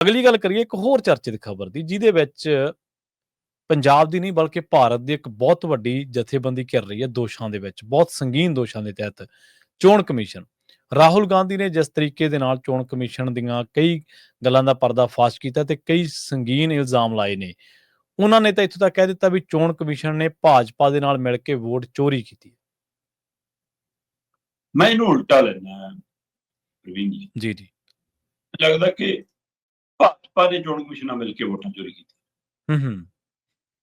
ਅਗਲੀ ਗੱਲ ਕਰੀਏ ਇੱਕ ਹੋਰ ਚਰਚਿਤ ਖਬਰ ਦੀ ਜਿਹਦੇ ਵਿੱਚ ਪੰਜਾਬ ਦੀ ਨਹੀਂ ਬਲਕਿ ਭਾਰਤ ਦੀ ਇੱਕ ਬਹੁਤ ਵੱਡੀ ਜਥੇਬੰਦੀ ਘਿਰ ਰਹੀ ਹੈ ਦੋਸ਼ਾਂ ਦੇ ਵਿੱਚ ਬਹੁਤ ਸੰਗੀਨ ਦੋਸ਼ਾਂ ਦੇ ਤਹਿਤ ਚੋਣ ਕਮਿਸ਼ਨ। ਰਾਹੁਲ ਗਾਂਧੀ ਨੇ ਜਿਸ ਤਰੀਕੇ ਦੇ ਨਾਲ ਚੋਣ ਕਮਿਸ਼ਨ ਦੀਆਂ ਕਈ ਗੱਲਾਂ ਦਾ ਪਰਦਾ ਫਾਸ਼ ਕੀਤਾ ਤੇ ਕਈ ਸੰਗੀਨ ਇਲਜ਼ਾਮ ਲਾਏ ਨੇ ਉਹਨਾਂ ਨੇ ਤਾਂ ਇੱਥੋਂ ਤੱਕ ਕਹਿ ਦਿੱਤਾ ਵੀ ਚੋਣ ਕਮਿਸ਼ਨ ਨੇ ਭਾਜਪਾ ਦੇ ਨਾਲ ਮਿਲ ਕੇ ਵੋਟ ਚੋਰੀ ਕੀਤੀ ਮੈਂ ਇਹਨੂੰ ਉਲਟਾ ਲੈਣਾ ਪ੍ਰਵੀਨ ਜੀ ਜੀ। ਲੱਗਦਾ ਕਿ ਭਾਜਪਾ ਨੇ ਚੋਣ ਕਮਿਸ਼ਨ ਨਾਲ ਮਿਲ ਕੇ ਵੋਟਾਂ ਚੋਰੀ ਕੀਤੀ ਹੂੰ ਹੂੰ।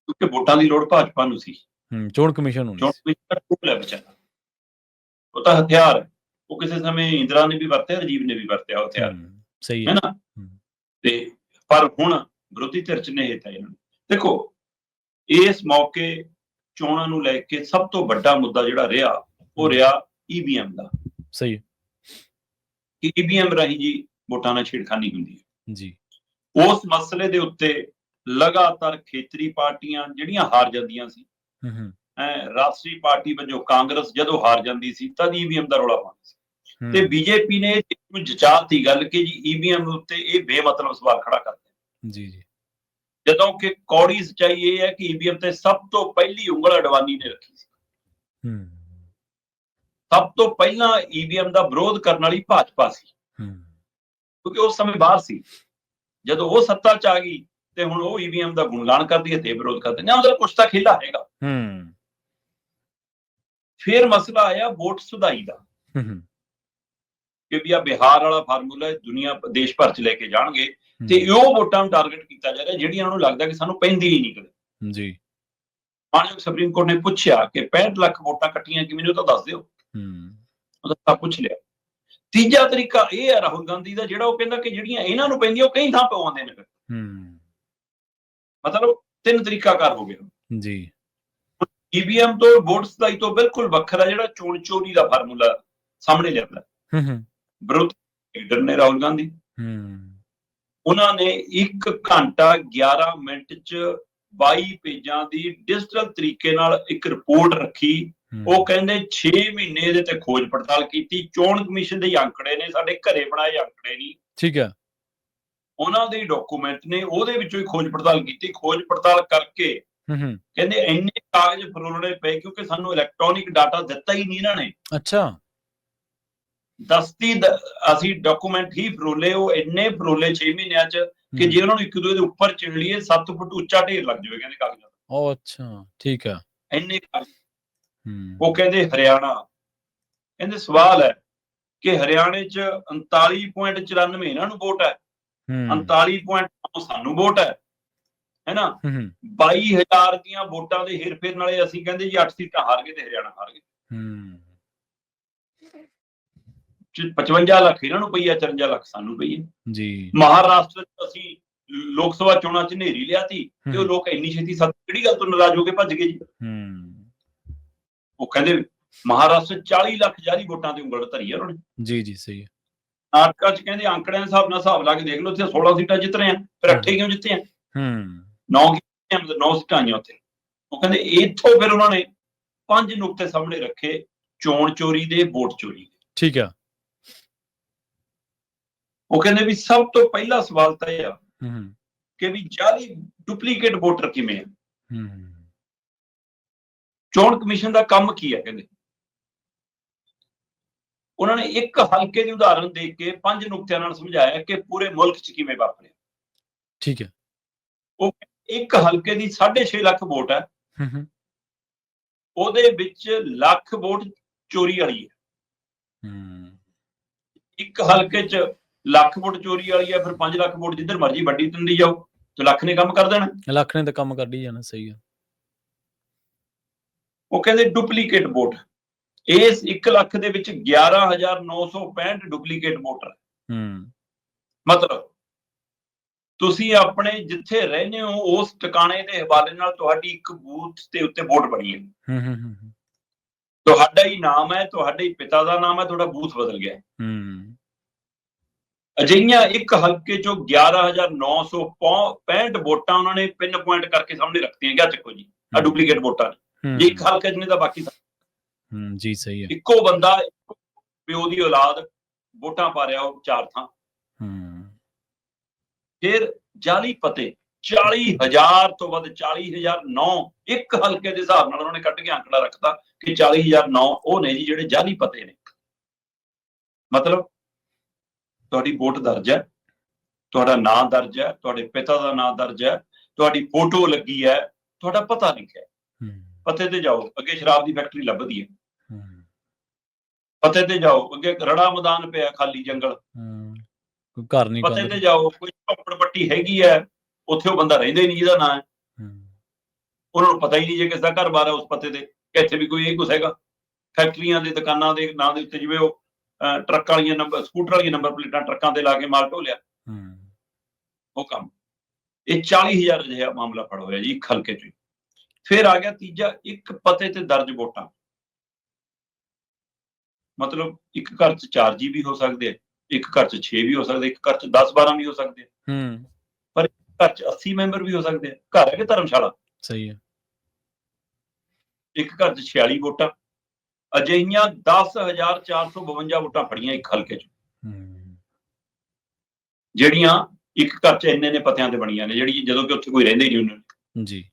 ਕਿਉਂਕਿ ਵੋਟਾਂ ਦੀ ਲੋੜ ਭਾਜਪਾ ਨੂੰ ਸੀ। ਹੂੰ ਚੋਣ ਕਮਿਸ਼ਨ ਨੂੰ ਚੋਣ। ਕਮਿਸ਼ਨ ਦਾ ਟੂਲ ਹੈ ਵਿਚਾਰਾ ਉਹ ਤਾਂ ਹਥਿਆਰ ਹੈ। ਉਹ ਕਿਸੇ ਸਮੇਂ ਇੰਦਰਾ ਨੇ ਵੀ ਵਰਤਿਆ ਰਾਜੀਵ ਨੇ ਵੀ ਵਰਤਿਆ ਉਹ ਹਥਿਆਰ ਸਹੀ ਹੈ। ਨਾ? ਤੇ ਪਰ ਹੁਣ ਵਿਰੋਧੀ ਧਿਰ ਚ ਨੇ ਹਿੱਤਾ ਇਹਨਾਂ ਦੇਖੋ ਇਸ ਮੌਕੇ ਚੋਣਾਂ ਨੂੰ ਲੈ ਕੇ ਸਭ ਤੋਂ ਵੱਡਾ ਮੁੱਦਾ ਜਿਹੜਾ ਰਿਹਾ ਉਹ ਰਿਹਾ ਈਵੀਐਮ ਦਾ। ਸਹੀ ਈਵੀਐਮ ਰਾਹੀਂ ਜੀ ਵੋਟਾਂ ਨਾਲ ਛੇੜਖਾਨੀ ਹੁੰਦੀ ਹੈ। ਜੀ। ਉਸ ਮਸਲੇ ਦੇ ਉੱਤੇ ਲਗਾਤਾਰ ਖੇਤਰੀ ਪਾਰਟੀਆਂ ਜਿਹੜੀਆਂ ਹਾਰ ਜਾਂਦੀਆਂ ਸੀ ਹੂੰ ਹੂੰ। ਐਂ ਰਾਸ਼ਟਰੀ ਪਾਰਟੀ ਵਜੋਂ ਕਾਂਗਰਸ ਜਦੋਂ ਹਾਰ ਜਾਂਦੀ ਸੀ ਤਦ ਈਵੀਐਮ ਦਾ ਰੌਲਾ ਪਾਉਂਦੀ ਸੀ। ਤੇ ਬੀਜੇਪੀ ਨੇ ਇਹਨੂੰ ਜਚਾਤੀ ਗੱਲ ਕਿ ਜੀ ਈਵੀਐਮ ਉੱਤੇ ਇਹ ਬੇਮਤਲਬ ਸਵਾਲ ਖੜਾ ਕਰਦੇ ਜੀ ਜੀ। ਜਦੋਂ ਕਿ ਕੌੜੀ ਸਚਾਈ ਇਹ ਹੈ ਕਿ ਈਵੀਐਮ ਤੇ ਸਭ ਤੋਂ ਪਹਿਲੀ ਉਂਗਲ ਅਡਵਾਨੀ ਨੇ ਰੱਖੀ ਸੀ। ਹੂੰ। ਸਭ ਤੋਂ ਪਹਿਲਾਂ ਈਵੀਐਮ ਦਾ ਵਿਰੋਧ ਕਰਨ ਵਾਲੀ ਭਾਜਪਾ ਸੀ। ਹੂੰ। ਕਿਉਂਕਿ ਉਸ ਸਮੇਂ ਬਾਹਰ ਸੀ। ਜਦੋਂ ਉਹ ਸੱਤਾ 'ਚ ਆ ਗਈ ਤੇ ਹੁਣ ਉਹ ਈਵੀਐਮ ਦਾ ਗੁਣਗਾਨ ਕਰਦੀ ਹੈ ਤੇ ਵਿਰੋਧ ਕਰਦੇ ਨੇ ਮਤਲਬ ਕੁਛ ਤਾਂ ਖੇਲਾ ਹੈਗਾ। ਹੂੰ। ਫਿਰ ਮਸਲਾ ਆਇਆ ਵੋਟ ਸੁਧਾਈ ਦਾ। ਹੂੰ, ਹੂੰ। ਕਿ ਵੀ ਆ ਬਿਹਾਰ ਵਾਲਾ ਫਾਰਮੂਲਾ ਦੁਨੀਆ ਦੇਸ਼ ਭਰ 'ਚ ਲੈ ਕੇ ਜਾਣਗੇ ਤੇ ਉਹ ਵੋਟਾਂ ਨੂੰ ਟਾਰਗੇਟ ਕੀਤਾ ਜਾ ਰਿਹਾ ਜਿਹੜੀਆਂ ਉਹਨੂੰ ਲੱਗਦਾ ਕਿ ਸਾਨੂੰ ਪੈਂਦੀ ਹੀ ਨਹੀਂ ਕਦੇ। ਜੀ। ਮਾਨਯੋਗ ਸੁਪਰੀਮ ਕੋਰਟ ਨੇ ਪੁੱਛਿਆ ਕਿ 65 ਲੱਖ ਵੋਟਾਂ ਕੱਟੀਆਂ ਕਿ ਮੈਨੂੰ ਤਾਂ ਦੱਸ ਦਿਓ। ਹੂੰ। ਉਹਦਾ ਤਾਂ ਪੁੱਛ ਲਿਆ। ਤੀਜਾ ਤਰੀਕਾ ਇਹ ਹੈ ਰਾਹੁਲ ਗਾਂਧੀ ਦਾ ਜਿਹੜਾ ਉਹ ਕਹਿੰਦਾ ਕਿ ਜਿਹੜੀਆਂ ਇਹਨਾਂ ਨੂੰ ਪੈਂਦੀਆਂ ਉਹ ਕਈ ਥਾਂ ਪਵਾਉਂਦੇ ਨੇ ਫਿਰ। ਹੂੰ। ਮਤਲਬ ਤਿੰਨ ਤਰੀਕਾਕਾਰ ਹੋ ਗਿਆ ਜੀ। ਈਵੀਐਮ ਤੋਂ ਵੋਟ ਸਦਾਈ ਤੋਂ ਬਿਲਕੁਲ ਵੱਖਰਾ ਜਿਹੜਾ ਚੋਣ ਚੋਰੀ ਦਾ ਫਾਰਮੂਲਾ ਸਾਹਮਣੇ ਲਿਆਂਦਾ। ਹੂੰ ਹੂੰ। ਵਿਰੋਧੀ ਲੀਡਰ ਨੇ ਰਾਹੁਲ ਗਾਂਧੀ। ਹੂੰ। ਉਹਨਾਂ ਨੇ 1 ਘੰਟਾ 11 ਮਿੰਟ ਚ 22 ਪੇਜਾਂ ਦੀ ਡਿਜੀਟਲ ਤਰੀਕੇ ਨਾਲ ਇੱਕ ਰਿਪੋਰਟ ਰੱਖੀ। ਉਹ ਕਹਿੰਦੇ 6 ਮਹੀਨੇ ਦੇ ਤੇ ਖੋਜ ਪੜਤਾਲ ਕੀਤੀ ਚੋਣ ਕਮਿਸ਼ਨ ਦੇ ਹੀ ਅੰਕੜੇ ਨੇ ਸਾਡੇ ਘਰੇ ਬਣਾਏ ਅੰਕੜੇ ਨਹੀਂ। ਠੀਕ ਹੈ। ਉਹਨਾਂ ਦੇ ਡਾਕੂਮੈਂਟ ਨੇ ਉਹਦੇ ਵਿੱਚੋਂ ਹੀ ਖੋਜ ਪੜਤਾਲ ਕੀਤੀ। ਖੋਜ ਪੜਤਾਲ ਕਰਕੇ ਕਹਿੰਦੇ ਇੰਨੇ ਕਾਗਜ਼ ਫਰੋਲਣੇ ਪਏ ਕਿਉਂਕਿ ਸਾਨੂੰ ਇਲੈਕਟ੍ਰੋਨਿਕ ਡਾਟਾ ਦਿੱਤਾ ਹੀ ਨਹੀਂ ਇਹਨਾਂ ਨੇ। ਅੱਛਾ। ਦਸਤੀ ਅਸੀਂ ਡਾਕੂਮੈਂਟ ਹੀ ਫਰੋਲੇ ਉਹ ਇੰਨੇ ਫਰੋਲੇ 6 ਮਹੀਨਿਆਂ ਚ ਕਿ ਜੇ ਉਹਨਾਂ ਨੂੰ ਇੱਕ ਦੂਜੇ ਦੇ ਉੱਪਰ ਚਿਣ ਲਈਏ 7 ਫੁੱਟ ਉੱਚਾ ਢੇਰ ਲੱਗ ਜਾਵੇ ਕਹਿੰਦੇ ਕਾਗਜ਼ਾਂ ਦਾ। ਉਹ ਅੱਛਾ ਠੀਕ ਹੈ। ਇੰਨੇ ਕਾਗਜ਼। ਉਹ ਕਹਿੰਦੇ ਹਰਿਆਣਾ। ਕਹਿੰਦੇ ਸਵਾਲ ਹੈ ਕਿ ਹਰਿਆਣੇ ਚ 39.94 ਇਹਨਾਂ ਨੂੰ ਵੋਟ ਹੈ। ਹੂੰ। 39.9 ਸਾਨੂੰ ਵੋਟ ਹੈ। ਹੈਨਾ? ਹੂੰ ਹੂੰ। 22000 ਦੀਆਂ ਵੋਟਾਂ ਦੇ ਹੇਰਫੇਰ ਨਾਲੇ ਅਸੀਂ ਕਹਿੰਦੇ ਜੀ 8 ਸੀਟਾਂ ਹਾਰ ਗਏ ਤੇ ਹਰਿਆਣਾ ਹਾਰ ਗਏ। ਹੂੰ। ਚ- 55 ਲੱਖ ਇਹਨਾਂ ਨੂੰ ਪਈ ਹੈ 54 ਲੱਖ ਸਾਨੂੰ ਪਈ ਹੈ। ਜੀ। ਮਹਾਰਾਸ਼ਟਰ ਚ ਅਸੀਂ ਲੋਕ ਸਭਾ ਚੋਣਾਂ ਚ ਨੇਰੀ ਲਿਆਤੀ ਤੇ ਉਹ। ਲੋਕ ਇੰਨੀ ਛੇਤੀ ਸਭ ਕਿਹੜੀ ਗੱਲ ਤੋਂ ਨਾਰਾਜ਼ ਹੋ ਕੇ ਭੱਜ ਗਏ ਜੀ? ਹੂੰ। ਉਹ ਕਹਿੰਦੇ ਮਹਾਰਾਸ਼ਟਰ 'ਚ 40 ਲੱਖ ਜਾਰੀ ਵੋਟਾਂ ਤੇ ਉਂਗਲ ਧਰੀ ਆ ਉਹਨਾਂ ਨੇ। ਜੀ ਜੀ ਸਹੀ ਹੈ। ਨਾਟਕਾ ਚ ਕਹਿੰਦੇ ਅੰਕੜਿਆਂ ਦੇ ਹਿਸਾਬ ਨਾਲ ਹਿਸਾਬ ਲਾ ਕੇ ਦੇਖ ਲਓ ਉੱਥੇ 16 ਸੀਟਾਂ ਜਿੱਤ ਰਹੇ ਆ ਫਿਰ ਅੱਠੇ ਕਿਉਂ ਜਿੱਤੇ ਆ? ਹੂੰ। 9 ਕਿਉਂ ਮਤਲਬ 9 ਸੀਟਾਂ ਆਈਆਂ ਉੱਥੇ। ਉਹ ਕਹਿੰਦੇ ਇੱਥੋਂ ਫਿਰ ਉਹਨਾਂ ਨੇ ਪੰਜ ਨੁਕਤੇ ਸਾਹਮਣੇ ਰੱਖੇ ਚੋਣ ਚੋਰੀ ਦੇ ਵੋਟ ਚੋਰੀ ਦੇ। ਠੀਕ ਹੈ ਉਹ ਕਹਿੰਦੇ ਵੀ ਸਭ ਤੋਂ ਪਹਿਲਾ ਸਵਾਲ ਤਾਂ ਇਹ ਆ ਹੂੰ। ਹੂੰ ਕਿ ਵੀ ਜਾਲੀ ਡੁਪਲੀਕੇਟ ਵੋਟਰ ਕਿਵੇਂ ਆ? ਹੂੰ। ਚੋਣ ਕਮਿਸ਼ਨ ਦਾ ਕੰਮ ਕੀ ਹੈ ਕਹਿੰਦੇ? ਉਹਨਾਂ ਨੇ ਇੱਕ ਹਲਕੇ ਦੀ ਉਦਾਹਰਨ ਦੇ ਕੇ ਪੰਜ ਨੁਕਤਿਆਂ ਨਾਲ ਸਮਝਾਇਆ ਕਿ ਪੂਰੇ ਮੁਲਕ 'ਚ ਕਿਵੇਂ ਵਾਪਰਿਆ। ਠੀਕ ਹੈ। ਇੱਕ ਹਲਕੇ ਦੀ 6.5 ਲੱਖ ਵੋਟ ਹੈ। ਹੂੰ ਹੂੰ। ਉਹਦੇ ਵਿੱਚ ਲੱਖ ਵੋਟ ਚੋਰੀ ਵਾਲੀ ਹੈ। ਹੂੰ। ਇੱਕ ਹਲਕੇ 'ਚ ਲੱਖ ਵੋਟ ਚੋਰੀ ਵਾਲੀ ਹੈ ਫਿਰ 5 ਲੱਖ ਵੋਟ ਜਿੱਧਰ ਮਰਜ਼ੀ ਵੱਡੀ ਦਿੰਦੀ ਜਾਓ ਤੇ ਲੱਖ ਨੇ ਕੰਮ ਕਰ ਦੇਣਾ। ਲੱਖ ਨੇ ਤਾਂ ਕੰਮ ਕੱਢ ਹੀ ਜਾਣਾ ਸਹੀ ਹੈ ਉਹ ਕਹਿੰਦੇ ਡੁਪਲੀਕੇਟ ਵੋਟ ਇਸ 1 ਲੱਖ ਦੇ ਵਿੱਚ 11965 ਡੁਪਲੀਕੇਟ ਵੋਟਰ ਹੂੰ। ਮਤਲਬ ਤੁਸੀਂ ਆਪਣੇ ਜਿੱਥੇ ਰਹਿੰਦੇ ਹੋ ਉਸ ਟਿਕਾਣੇ ਦੇ ਹਵਾਲੇ ਨਾਲ ਤੁਹਾਡੀ ਇੱਕ ਬੂਥ ਦੇ ਉੱਤੇ ਵੋਟ ਬਣੀ ਹੈ। ਹੂੰ ਹੂੰ ਹੂੰ ਤੁਹਾਡਾ ਹੀ ਨਾਮ ਹੈ ਤੁਹਾਡੇ ਹੀ ਪਿਤਾ ਦਾ ਨਾਮ ਹੈ ਤੁਹਾਡਾ ਬੂਥ ਬਦਲ ਗਿਆ। ਹੈ। ਹੂੰ ਅਜਿਹੀਆਂ ਇੱਕ ਹਲਕੇ ਚੋਂ 11965 ਵੋਟਾਂ ਉਹਨਾਂ ਨੇ ਪਿੰਨ ਪੁਆਇੰਟ ਕਰਕੇ ਸਾਹਮਣੇ ਰੱਖਤੀਆਂ। ਗਿਆ ਚੱਕੋ ਜੀ ਆ ਡੁਪਲੀਕੇਟ ਵੋਟਾਂ ਨੇ। ਇੱਕ ਹਲਕੇ 'ਚ ਨੇ ਤਾਂ ਬਾਕੀ ਹੂੰ ਜੀ ਸਹੀ ਹੈ। ਇੱਕੋ ਬੰਦਾ ਪਿਓ ਦੀ ਔਲਾਦ ਵੋਟਾਂ ਪਾ ਰਿਹਾ ਉਹ ਚਾਰ ਥਾਂ। ਹੂੰ। ਫਿਰ ਜਾਲੀ ਪਤੇ 40000 ਤੋਂ ਵੱਧ 40009 ਇੱਕ ਹਲਕੇ ਦੇ ਹਿਸਾਬ ਨਾਲ ਉਹਨਾਂ ਨੇ ਕੱਢ ਕੇ ਅੰਕੜਾ ਰੱਖਤਾ ਕਿ 40009 ਉਹ ਨੇ ਜੀ ਜਿਹੜੇ ਜਾਲੀ ਪਤੇ ਨੇ। ਮਤਲਬ ਤੁਹਾਡੀ ਵੋਟ ਦਰਜ ਹੈ ਤੁਹਾਡਾ ਨਾਂ ਦਰਜ ਹੈ ਤੁਹਾਡੇ ਪਿਤਾ ਦਾ ਨਾਂ ਦਰਜ ਹੈ ਤੁਹਾਡੀ ਫੋਟੋ ਲੱਗੀ ਹੈ ਤੁਹਾਡਾ ਪਤਾ ਲਿਖਿਆ ਹੈ। ਪਤੇ ਤੇ ਜਾਓ ਅੱਗੇ ਸ਼ਰਾਬ ਦੀ ਫੈਕਟਰੀ ਲੱਭਦੀ ਹੈ। ਪਤੇ ਤੇ ਜਾਓ ਅੱਗੇ ਰੜਾ ਮੈਦਾਨ ਪਿਆ ਖਾਲੀ ਜੰਗਲ। ਕੋਈ ਘਰ ਨਹੀਂ ਕੰਦ ਤੇ ਜਾਓ ਕੋਈ ਝੋਪੜ ਪੱਟੀ ਹੈਗੀ ਹੈ ਉੱਥੇ ਉਹ ਬੰਦਾ ਰਹਿੰਦਾ ਹੀ ਨਹੀਂ ਜਿਹਦਾ ਨਾਂ ਹੈ। ਉਹਨਾਂ ਨੂੰ ਪਤਾ ਹੀ ਨਹੀਂ ਜੇ ਕਿਸ ਦਾ ਘਰ ਬਾਰ ਹੈ ਉਸ ਪਤੇ ਤੇ ਕਿ ਇੱਥੇ ਵੀ ਕੋਈ ਇਹ ਕੁਛ ਹੈਗਾ। ਫੈਕਟਰੀਆਂ ਦੇ ਦੁਕਾਨਾਂ ਦੇ ਨਾਂ ਦੇ ਉੱਤੇ ਜਿਵੇਂ ਉਹ ਟਰੱਕ ਵਾਲੀਆਂ ਨੰਬਰ ਸਕੂਟਰ ਵਾਲੀਆਂ ਨੰਬਰ ਪਲੇਟਾਂ ਟਰੱਕਾਂ ਤੇ ਲਾ ਕੇ ਮਾਲ ਢੋਲਿਆ। ਉਹ ਕੰਮ। ਇਹ 40000 ਅਜਿਹਾ ਮਾਮਲਾ ਫੜ ਹੋਇਆ ਜੀ ਹਲਕੇ ਚ ਹੀ। ਫਿਰ ਆ ਗਿਆ ਤੀਜਾ ਇੱਕ ਪਤੇ ਤੇ ਦਰਜ ਵੋਟਾਂ। ਮਤਲਬ ਇੱਕ ਘਰ ਚ 4 ਜੀ ਵੀ ਹੋ ਸਕਦੇ ਆ ਇੱਕ ਘਰ ਚ 6 ਵੀ ਹੋ ਸਕਦੇ ਇੱਕ ਘਰ ਚ 10 12 ਵੀ ਹੋ ਸਕਦੇ ਆ। ਹੂੰ। ਘਰ ਚ 80 ਮੈਂਬਰ ਵੀ ਹੋ ਸਕਦੇ ਆ। ਘਰ ਹੈ ਕਿ ਧਰਮਸ਼ਾਲਾ? ਸਹੀ ਹੈ ਇੱਕ ਘਰ ਚ 46 ਵੋਟਾਂ ਅਜਿਹੀਆਂ 10452 ਵੋਟਾਂ ਫੜੀਆਂ ਇੱਕ ਹਲਕੇ ਚ। ਹੂੰ। ਜਿਹੜੀਆਂ ਇੱਕ ਘਰ ਚ ਇੰਨੇ ਨੇ ਪਤਿਆਂ ਤੇ ਬਣੀਆਂ ਨੇ ਜਿਹੜੀ ਜਦੋਂ ਕਿ ਉੱਥੇ ਕੋਈ ਰਹਿੰਦਾ ਹੀ ਨਹੀਂ ਉਹਨਾਂ ਨੂੰ ਜੀ।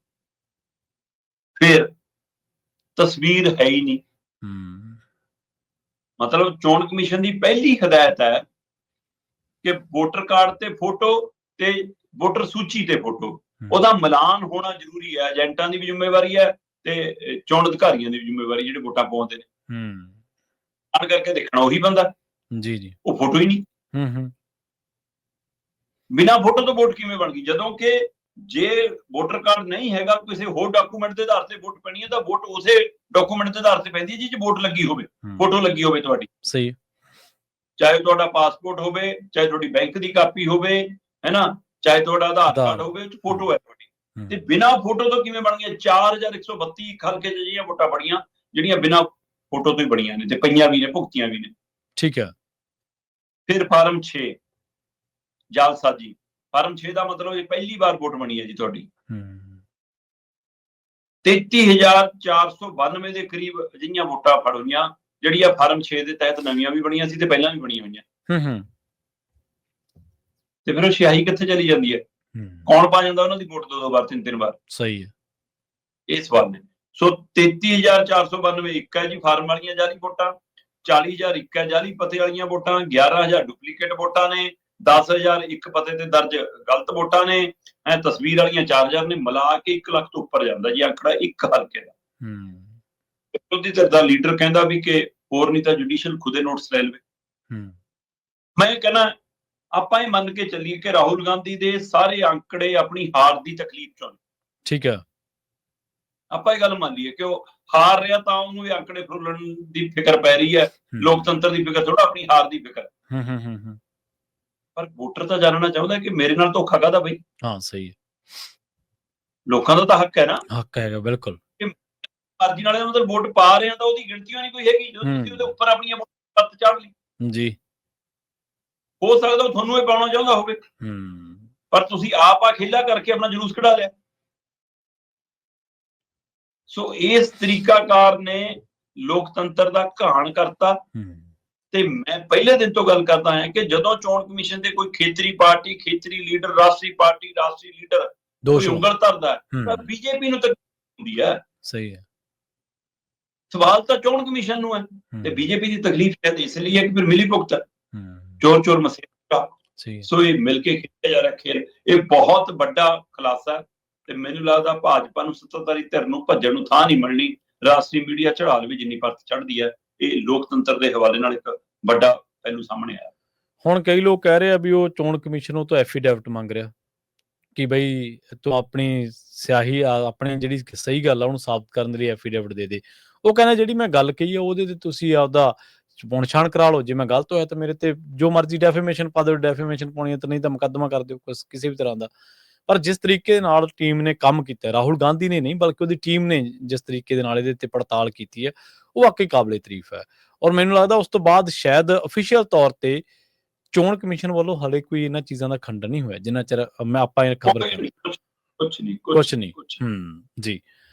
ਫਿਰ ਤਸਵੀਰ ਹੈ ਹੀ ਨਹੀਂ। ਮਤਲਬ ਚੋਣ ਕਮਿਸ਼ਨ ਦੀ ਪਹਿਲੀ ਹਦਾਇਤ ਹੈ ਕਿ ਵੋਟਰ ਕਾਰਡ ਤੇ ਫੋਟੋ ਤੇ ਵੋਟਰ ਸੂਚੀ ਤੇ ਫੋਟੋ। ਉਹਦਾ ਮਿਲਾਨ ਹੋਣਾ ਜ਼ਰੂਰੀ ਹੈ ਏਜੰਟਾਂ ਦੀ ਵੀ ਜ਼ਿੰਮੇਵਾਰੀ ਹੈ ਤੇ ਚੋਣ ਅਧਿਕਾਰੀਆਂ ਦੀ ਵੀ ਜ਼ਿੰਮੇਵਾਰੀ ਜਿਹੜੇ ਵੋਟਾਂ ਪਾਉਂਦੇ ਨੇ। ਹੂੰ। ਆਨ ਕਰਕੇ ਦੇਖਣਾ ਉਹੀ ਬੰਦਾ। ਜੀ ਜੀ। ਉਹ ਫੋਟੋ ਹੀ ਨਹੀਂ। ਹੂੰ ਹੂੰ। ਬਿਨਾਂ ਫੋਟੋ ਤੋਂ ਵੋਟ ਕਿਵੇਂ ਬਣ ਗਈ? ਜਦੋਂ ਕਿ ਜੇ ਵੋਟਰ ਕਾਰਡ ਨਹੀਂ ਹੈਗਾ ਕਿਸੇ ਹੋਰ ਡਾਕੂਮੈਂਟ ਦੇ ਆਧਾਰ ਤੇ ਵੋਟ ਪੈਣੀ ਹੈ ਤਾਂ ਵੋਟ ਉਸੇ ਡਾਕੂਮੈਂਟ ਦੇ ਆਧਾਰ ਤੇ ਪੈਂਦੀ ਹੈ ਜਿਹਦੇ 'ਚ ਵੋਟ ਲੱਗੀ ਹੋਵੇ। ਫੋਟੋ ਲੱਗੀ ਹੋਵੇ ਤੁਹਾਡੀ ਸਹੀ। ਚਾਹੇ ਤੁਹਾਡਾ ਪਾਸਪੋਰਟ ਹੋਵੇ ਚਾਹੇ ਤੁਹਾਡੀ ਬੈਂਕ ਦੀ ਕਾਪੀ ਹੋਵੇ ਹੈਨਾ ਚਾਹੇ ਤੁਹਾਡਾ ਆਧਾਰ। ਕਾਰਡ ਹੋਵੇ ਉਹ ਫੋਟੋ ਹੈ ਤੁਹਾਡੀ। ਤੇ ਬਿਨਾਂ ਫੋਟੋ ਤੋਂ ਕਿਵੇਂ ਬਣ ਗਈਆਂ 4132 ਹਲਕੇ 'ਚ ਜਿਹੜੀਆਂ ਵੋਟਾਂ ਬੜੀਆਂ ਜਿਹੜੀਆਂ ਬਿਨਾਂ ਫੋਟੋ ਤੋਂ ਹੀ ਬਣੀਆਂ ਨੇ ਤੇ ਪਈਆਂ ਵੀ ਨੇ ਭੁਗਤੀਆਂ ਵੀ ਨੇ ਠੀਕ ਹੈ ਫਿਰ ਫਾਰਮ 6 ਜਾਲਸਾਜੀ ਫਾਰਮ 6 ਦਾ ਮਤਲਬ ਇਹ ਪਹਿਲੀ ਵਾਰ ਵੋਟ ਬਣੀ ਹੈ ਜੀ ਤੁਹਾਡੀ। ਹੂੰ। 33492 ਦੇ ਕਰੀਬ ਅਜਿਹੀਆਂ ਵੋਟਾਂ ਫੜ ਹੋਈਆਂ ਜਿਹੜੀਆਂ ਫਾਰਮ 6 ਦੇ ਤਹਿਤ ਨਵੀਆਂ ਵੀ ਬਣੀਆਂ ਸੀ ਤੇ ਪਹਿਲਾਂ ਵੀ ਬਣੀਆਂ ਹੋਈਆਂ। ਹੂੰ ਹੂੰ। ਤੇ ਫਿਰ ਉਹ ਸਿਆਹੀ ਕਿੱਥੇ ਚਲੀ ਜਾਂਦੀ ਹੈ? ਹੂੰ। ਕੌਣ ਪਾ ਜਾਂਦਾ ਉਹਨਾਂ ਦੀ ਵੋਟ ਦੋ ਦੋ ਵਾਰ ਤਿੰਨ ਤਿੰਨ ਵਾਰ? ਸਹੀ ਹੈ। ਇਹ ਸਵਾਲ ਨੇ। ਸੋ 33492 ਇੱਕ ਹੈ ਜੀ ਫਾਰਮ ਵਾਲੀਆਂ ਜਾਲੀ ਵੋਟਾਂ 40000 ਇੱਕ ਹੈ ਜਾਲੀ ਪਤੇ ਵਾਲੀਆਂ ਵੋਟਾਂ 11000 ਡੁਪਲੀਕੇਟ ਵੋਟਾਂ ਨੇ 10000 ਇੱਕ ਪਤੇ ਤੇ ਦਰਜ ਗਲਤ ਵੋਟਾਂ ਨੇ ਐ ਤਸਵੀਰ ਵਾਲੀਆਂ 4000 ਨੇ ਮਿਲਾ ਕੇ 1 ਲੱਖ ਤੋਂ ਉੱਪਰ ਜਾਂਦਾ ਜੀ ਅੰਕੜਾ ਇੱਕ ਹਲਕੇ ਦਾ। ਹੂੰ। ਵਿਰੋਧੀ ਧਿਰ ਦਾ ਲੀਡਰ ਕਹਿੰਦਾ ਵੀ ਕਿ ਹੋਰ ਨਹੀਂ ਤਾਂ ਜੁਡੀਸ਼ੀਅਲ ਖੁਦੇ ਨੋਟਸ ਲੈ ਲਵੇ। ਹੂੰ। ਮੈਂ ਕਹਿੰਦਾ ਆਪਾਂ ਇਹ ਮੰਨ ਕੇ ਚੱਲੀਏ ਕਿ ਰਾਹੁਲ ਗਾਂਧੀ ਦੇ ਸਾਰੇ ਅੰਕੜੇ ਆਪਣੀ ਹਾਰ ਦੀ ਤਕਲੀਫ ਚੋਂ। ਠੀਕ ਹੈ। ਆਪਾਂ ਇਹ ਗੱਲ ਮੰਨ ਲਈਏ ਕਿ ਉਹ ਹਾਰ ਰਿਹਾ ਤਾਂ ਉਹਨੂੰ ਇਹ ਅੰਕੜੇ ਫਰੋਲਣ ਦੀ ਫਿਕਰ ਪੈ ਰਹੀ ਹੈ ਹੂੰ। ਲੋਕਤੰਤਰ ਦੀ ਫਿਕਰ ਥੋੜਾ ਆਪਣੀ ਹਾਰ ਦੀ ਫਿਕਰ। ਹੂੰ ਹੂੰ ਹੂੰ ਹੂੰ। ਪਰ ਵੋਟਰ ਤਾਂ ਜਾਣਨਾ ਚਾਹੁੰਦਾ ਕਿ ਮੇਰੇ ਨਾਲ ਧੋਖਾ ਕਾਹਦਾ ਬਈ? ਹਾਂ ਸਹੀ ਹੈ। ਲੋਕਾਂ ਦਾ ਤਾਂ ਹੱਕ ਹੈ ਨਾ। ਹੱਕ ਹੈਗਾ ਬਿਲਕੁਲ। ਮਰਜ਼ੀ ਨਾਲ ਇਹਦਾ ਮਤਲਬ ਵੋਟ ਪਾ ਰਹੇ ਆ ਤਾਂ ਉਹਦੀ ਗਿਣਤੀ ਨਹੀਂ ਕੋਈ ਹੈਗੀ ਜਦੋਂ। ਤੁਸੀਂ ਉਹਦੇ ਉੱਪਰ ਆਪਣੀਆਂ ਵੋਟਾਂ ਪੱਤ ਚਾੜ ਲਈ। ਜੀ। ਹੋ ਸਕਦਾ ਉਹ ਤੁਹਾਨੂੰ ਇਹ ਪਾਉਣਾ ਚਾਹੁੰਦਾ ਹੋਵੇ। ਹੂੰ। ਪਰ ਤੁਸੀਂ ਆਪ ਆ ਖੇਲਾ ਕਰਕੇ ਆਪਣਾ ਜਲੂਸ ਕਢਾ ਲਿਆ। ਸੋ ਇਸ ਤਰੀਕਾਕਾਰ ਨੇ ਲੋਕਤੰਤਰ ਦਾ ਘਾਣ ਕਰਤਾ। ਹੂੰ। ਤੇ ਮੈਂ ਪਹਿਲੇ ਦਿਨ ਤੋਂ ਗੱਲ ਕਰਦਾ ਹਾਂ ਕਿ ਜਦੋਂ ਚੋਣ ਕਮਿਸ਼ਨ ਦੇ ਕੋਈ ਖੇਤਰੀ ਪਾਰਟੀ ਖੇਤਰੀ ਲੀਡਰ ਰਾਸ਼ਟਰੀ ਪਾਰਟੀ ਰਾਸ਼ਟਰੀ ਲੀਡਰ ਕੋਈ ਉਂਗਲ ਧਰਦਾ ਤਾਂ ਬੀਜੇਪੀ ਨੂੰ ਤਕਲੀਫ ਹੁੰਦੀ ਹੈ। ਸਹੀ ਹੈ। ਸਵਾਲ ਤਾਂ ਚੋਣ ਕਮਿਸ਼ਨ ਨੂੰ ਹੈ ਤੇ ਬੀਜੇਪੀ ਦੀ ਤਕਲੀਫ ਹੈ ਤੇ ਇਸ ਲਈ ਹੈ ਕਿ ਫਿਰ ਮਿਲੀ ਭੁਗਤ ਚੋਰ ਚੋਰ ਮਸੇ ਸਹੀ ਹੈ। ਸੋ ਇਹ ਮਿਲ ਕੇ ਖੇਡਿਆ ਜਾ ਰਿਹਾ ਖੇਲ ਇਹ ਬਹੁਤ ਵੱਡਾ ਖੁਲਾਸਾ ਤੇ ਮੈਨੂੰ ਲੱਗਦਾ ਭਾਜਪਾ ਨੂੰ ਸੱਤਾਧਾਰੀ ਧਿਰ ਨੂੰ ਭੱਜਣ ਨੂੰ ਥਾਂ ਨਹੀਂ ਮਿਲਣੀ। ਰਾਸ਼ਟਰੀ ਮੀਡੀਆ ਚੜਾ ਲਵੇ ਜਿੰਨੀ ਪਰਤ ਚੜਦੀ ਹੈ। ਇਹ ਲੋਕਤੰਤਰ ਦੇ ਹਵਾਲੇ ਨਾਲ ਇੱਕ ਵੱਡਾ ਪਹਿਲੂ ਸਾਹਮਣੇ ਆਇਆ। ਹੁਣ ਕਈ ਲੋਕ ਕਹਿ ਰਹੇ ਆ ਵੀ ਉਹ ਚੋਣ ਕਮਿਸ਼ਨ ਤੋਂ ਐਫੀਡੈਵਿਟ ਮੰਗ ਰਿਹਾ ਕਿ ਬਈ ਤੂੰ ਆਪਣੀ ਸਿਆਹੀ, ਆ- ਜਿਹੜੀ ਸਹੀ ਗੱਲ ਆ ਉਹਨੂੰ ਸਾਬਤ ਕਰਨ ਦੇ ਲਈ ਐਫੀਡੈਵਿਟ ਦੇ ਦੇ। ਉਹ ਕਹਿੰਦਾ ਜਿਹੜੀ ਮੈਂ ਗੱਲ ਕਹੀ ਆ ਉਹਦੇ ਤੇ ਤੁਸੀਂ ਆਪਦਾ ਪੁਣਛਾਣ ਕਰਾ ਲਓ। ਜੇ ਮੈਂ ਗਲਤ ਹੋਇਆ ਤਾਂ ਮੇਰੇ ਤੇ ਜੋ ਮਰਜ਼ੀ ਡੈਫੇਮੇਸ਼ਨ ਪਾ ਦਿਓ ਡੈਫੇਮੇਸ਼ਨ ਪਾਉਣੀ ਹੈ ਤਾਂ ਨਹੀਂ ਤਾਂ ਮੁਕੱਦਮਾ ਕਰ ਦਿਓ ਕਿਸੇ ਵੀ ਤਰ੍ਹਾਂ ਦਾ। ਪਰ ਜਿਸ ਤਰੀਕੇ ਦੇ ਨਾਲ ਟੀਮ ਨੇ ਕੰਮ ਕੀਤਾ, ਰਾਹੁਲ ਗਾਂਧੀ ਨੇ ਨਹੀਂ, ਬਲਕਿ ਉਹਦੀ ਟੀਮ ਨੇ ਜਿਸ ਤਰੀਕੇ ਦੇ ਨਾਲ ਇਹਦੇ ਤੇ ਪੜਤਾਲ ਕੀਤੀ ਹੈ ਉਹ ਵਾਕਈ ਕਾਬਲੇ ਤਾਰੀਫ ਹੈ। ਔਰ ਮੈਨੂੰ ਲੱਗਦਾ ਉਸ ਤੋਂ ਬਾਅਦ ਸ਼ਾਇਦ ਅਫੀਸ਼ੀਅਲ ਤੌਰ ਤੇ ਚੋਣ ਕਮਿਸ਼ਨ ਵੱਲੋਂ ਹਲੇ ਕੋਈ ਇਹਨਾਂ ਚੀਜ਼ਾਂ ਦਾ ਖੰਡਨ ਨਹੀਂ ਹੋਇਆ ਜਿੰਨਾ ਚਿਰ ਮੈਂ ਆਪਾਂ ਇਹ ਖਬਰ ਕੁਝ ਨਹੀਂ ਕੁਝ ਨਹੀਂ। ਹੂੰ ਜੀ।